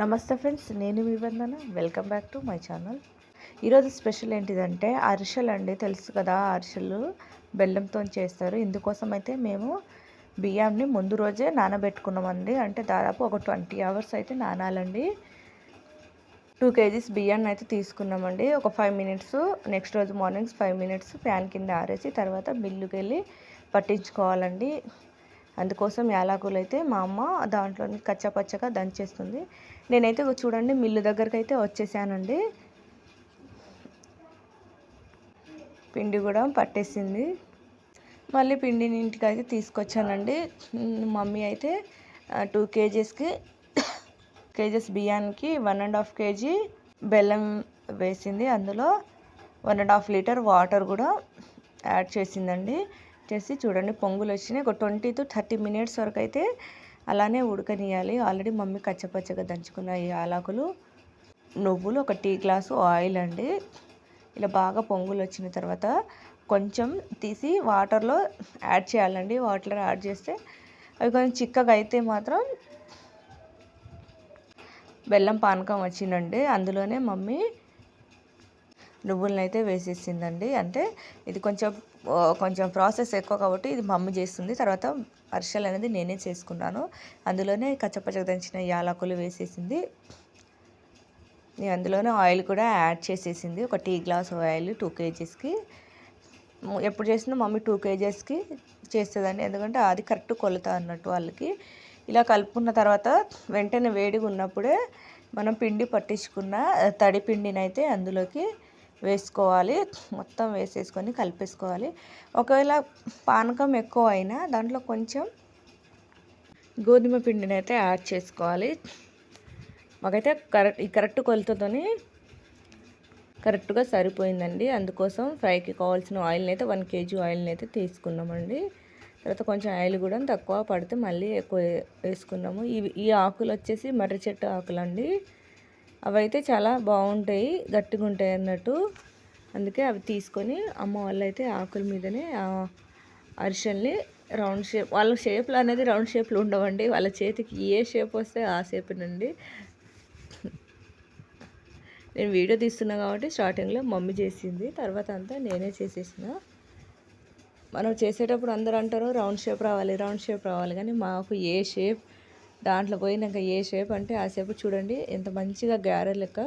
నమస్తే ఫ్రెండ్స్ నేను మీ Vandana. Welcome back to my channel. ఈరోజు స్పెషల్ ఏంటిదంటే అరిసెలు అండి. తెలుసు కదా అరిసెలు బెల్లంతో చేస్తారు. ఇందుకోసం అయితే మేము బియ్యాన్ని ముందు రోజే నానబెట్టుకున్నామండి. అంటే దాదాపు ఒక ట్వంటీ అవర్స్ అయితే నానాలండి. టూ కేజీస్ బియ్యాన్ని అయితే తీసుకున్నామండి. ఒక ఫైవ్ మినిట్స్ నెక్స్ట్ రోజు మార్నింగ్స్ ఫైవ్ మినిట్స్ ఫ్యాన్ కింద ఆరేసి తర్వాత మిల్లుకి వెళ్ళి పట్టించుకోవాలండి. అందుకోసం యాలకులు అయితే మా అమ్మ దాంట్లో కచ్చపచ్చగా దంచేస్తుంది. నేనైతే చూడండి మిల్లు దగ్గరికి అయితే వచ్చేసానండి. పిండి కూడా పట్టేసింది. మళ్ళీ పిండిని ఇంటికి అయితే తీసుకొచ్చానండి మమ్మీ అయితే టూ కేజీస్కి కేజీస్ బియ్యానికి వన్ అండ్ హాఫ్ కేజీ బెల్లం వేసింది. అందులో one and half litre water కూడా యాడ్ చేసిందండి. చేసి చూడండి పొంగులు వచ్చినాయి. ఒక ట్వంటీ టు థర్టీ మినిట్స్ వరకు అయితే అలానే ఉడకనియాలి ఆల్రెడీ మమ్మీ కచ్చపచ్చగా దంచుకున్న ఈ ఆలాకులు. నువ్వులు ఒక టీ గ్లాసు ఆయిల్ అండి. ఇలా బాగా పొంగులు వచ్చిన తర్వాత కొంచెం తీసి వాటర్లో యాడ్ చేయాలండి. వాటర్లో యాడ్ చేస్తే అవి కొంచెం చిక్కగా అయితే మాత్రం బెల్లం పానకం వచ్చిందండి. అందులోనే మమ్మీ నువ్వులను అయితే వేసేసిందండి. అంటే ఇది కొంచెం కొంచెం ప్రాసెస్ ఎక్కువ కాబట్టి ఇది మమ్మీ చేస్తుంది. తర్వాత అరిసెలు అనేది నేనే చేసుకున్నాను. అందులోనే కచ్చపచ్చగా దంచిన యాలకులు వేసేసింది. అందులోనే ఆయిల్ కూడా యాడ్ చేసేసింది. ఒక టీ గ్లాస్ ఆయిల్ టూ కేజీస్కి. ఎప్పుడు చేసినా మమ్మీ టూ కేజెస్కి చేస్తుందండి. ఎందుకంటే అది కరెక్ట్ కొలత అన్నట్టు వాళ్ళకి. ఇలా కలుపుకున్న తర్వాత వెంటనే వేడిగా ఉన్నప్పుడే మనం పిండి పట్టించుకున్న తడి పిండినైతే అందులోకి వేసుకోవాలి. మొత్తం వేసేసుకొని కలిపేసుకోవాలి. ఒకవేళ పానకం ఎక్కువ అయినా దాంట్లో కొంచెం గోధుమ పిండిని అయితే యాడ్ చేసుకోవాలి. మాకైతే కరెక్ట్ ఈ కరెక్ట్ కొలతతోని కరెక్ట్గా సరిపోయిందండి. అందుకోసం ఫ్రైకి కావాల్సిన ఆయిల్ని అయితే వన్ కేజీ ఆయిల్ని అయితే తీసుకున్నామండి. తర్వాత కొంచెం ఆయిల్ కూడా తక్కువ పడితే మళ్ళీ ఎక్కువ వేసుకున్నాము. ఇవి ఈ ఆకులు వచ్చేసి మర్రి చెట్టు ఆకులు అండి అవైతే చాలా బాగుంటాయి గట్టిగా ఉంటాయి అన్నట్టు. అందుకే అవి తీసుకొని అమ్మ వాళ్ళు అయితే ఆకుల మీదనే అరిసెల్ని రౌండ్ షేప్ వాళ్ళ షేప్లు అనేది రౌండ్ షేప్లు ఉండవండి. వాళ్ళ చేతికి ఏ షేప్ వస్తే ఆ షేప్నండి. నేను వీడియో తీస్తున్నా కాబట్టి స్టార్టింగ్లో మమ్మీ చేసింది తర్వాత అంతా నేనే చేసేసిన. మనం చేసేటప్పుడు అందరూ అంటారు రౌండ్ షేప్ రావాలి రౌండ్ షేప్ రావాలి కానీ మాకు ఏ షేప్ దాంట్లో పోయినాక ఏ షేప్ అంటే ఆ షేప్ చూడండి. ఎంత మంచిగా గారె లెక్క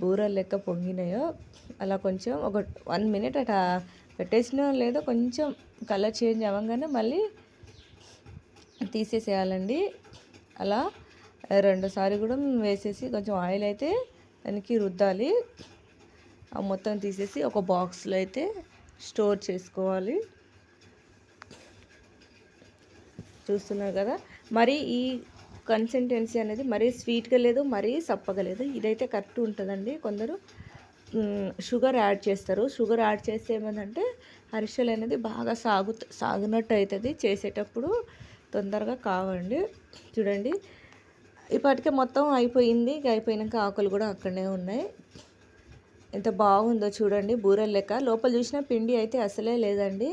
బూరలు లెక్క పొంగినాయో. అలా కొంచెం ఒక వన్ మినిట్ అట్లా పెట్టేసినా లేదో కొంచెం కలర్ చేంజ్ అవ్వగానే మళ్ళీ తీసేసేయాలండి. అలా రెండోసారి కూడా వేసేసి కొంచెం ఆయిల్ అయితే దానికి రుద్దాలి. మొత్తం తీసేసి ఒక బాక్స్లో అయితే స్టోర్ చేసుకోవాలి. చూస్తున్నారు కదా. మరి ఈ కన్సిస్టెన్సీ అనేది మరీ స్వీట్గా లేదు మరీ సప్పగా లేదు. ఇదైతే కరెక్ట్ ఉంటుందండి. కొందరు షుగర్ యాడ్ చేస్తారు. షుగర్ యాడ్ చేస్తే ఏమందంటే అరిసెలు అనేది బాగా సాగు సాగినట్టు అవుతుంది చేసేటప్పుడు తొందరగా కావండి. చూడండి. ఇప్పటికే మొత్తం అయిపోయింది. అయిపోయినాక ఆకులు కూడా అక్కడనే ఉన్నాయి. ఎంత బాగుందో చూడండి. బూరెలు లెక్క. లోపల చూసిన పిండి అయితే అసలే లేదండి.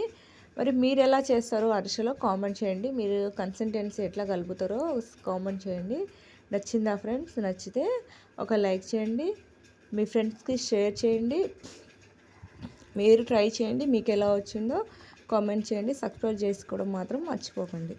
మరి మీరు ఎలా చేస్తారో అరిసెలో కామెంట్ చేయండి. మీరు కన్సిస్టెన్సీ ఎట్లా కలుపుతారో కామెంట్ చేయండి. నచ్చిందా ఫ్రెండ్స్? నచ్చితే ఒక లైక్ చేయండి. మీ ఫ్రెండ్స్కి షేర్ చేయండి. మీరు ట్రై చేయండి. మీకు ఎలా వచ్చిందో కామెంట్ చేయండి. సబ్స్క్రైబ్ చేసుకోవడం మాత్రం మర్చిపోకండి.